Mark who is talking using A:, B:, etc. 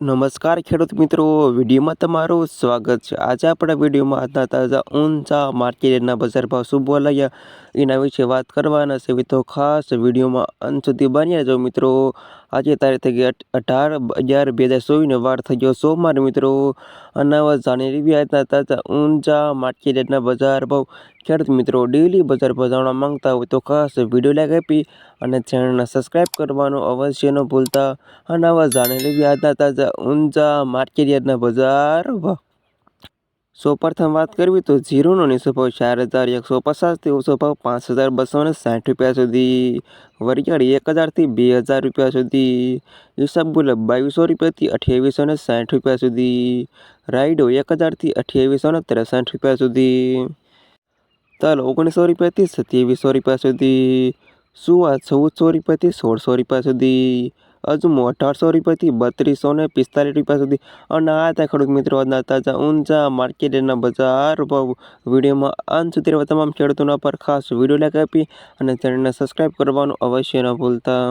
A: નમસ્કાર ખેડૂત મિત્રો, વિડીયોમાં તમારું સ્વાગત છે. આજે આપણા વિડીયોમાં આજના તાજા ઊંચા માર્કેટના બજાર ભાવ શું બોલાયા એના વિશે વાત કરવાના છે. તો ખાસ વિડીયોમાં અંત સુધી બન્યા રહેજો મિત્રો. આજે તારીખ થઈ ગઈ અઢાર અગિયાર બે હજાર ચોવીસનો વાર થઈ ગયો. સોમવાર મિત્રો અનાવત જાણી રહ્યા હતા ઊંચા માર્કેટના બજાર ભાવ. ખેડૂત મિત્રો ડેલી બજાર ભાવ જાણવા માંગતા હોય તો ખાસ વીડિયો લાઈક આપી અને ચેનલને સબસ્ક્રાઈબ કરવાનું અવશ્ય ન ભૂલતા. અનાવત જાણેલી આજના તાજા ઊંચા માર્કેટ બજાર ભાવ. સો વાત કરવી તો જીરોનો નીચો ચાર હજાર એકસો પચાસથી ઓછો ભાવ પાંચ હજાર બસો ને સાઠ રૂપિયા સુધી. વરિયાળી એક હજારથી બે હજાર રૂપિયા સુધી. ઈસબગુલ બાવીસો રૂપિયાથી અઠ્યાવીસો ને સાઠ રૂપિયા સુધી. રાયડો એક હજારથી અઠ્યાવીસો ને ત્રેસઠ રૂપિયા સુધી. તલ ઓગણીસો રૂપિયાથી સત્યાવીસો રૂપિયા સુધી. સુવા ચૌદસો રૂપિયાથી સોળસો રૂપિયા સુધી. અજમો અઢારસો રૂપિયાથી બત્રીસો ને પિસ્તાલીસ રૂપિયા સુધી. અને આ હતા ખેડૂત મિત્રો આજના તાજા ઊંચા માર્કેટના બજાર ભાવ વિડીયોમાં. અંત સુધી તમામ ખેડૂતોના પર ખાસ વીડિયો લાઈક આપી અને ચેનલને સબસ્ક્રાઈબ કરવાનું અવશ્ય ન ભૂલતા.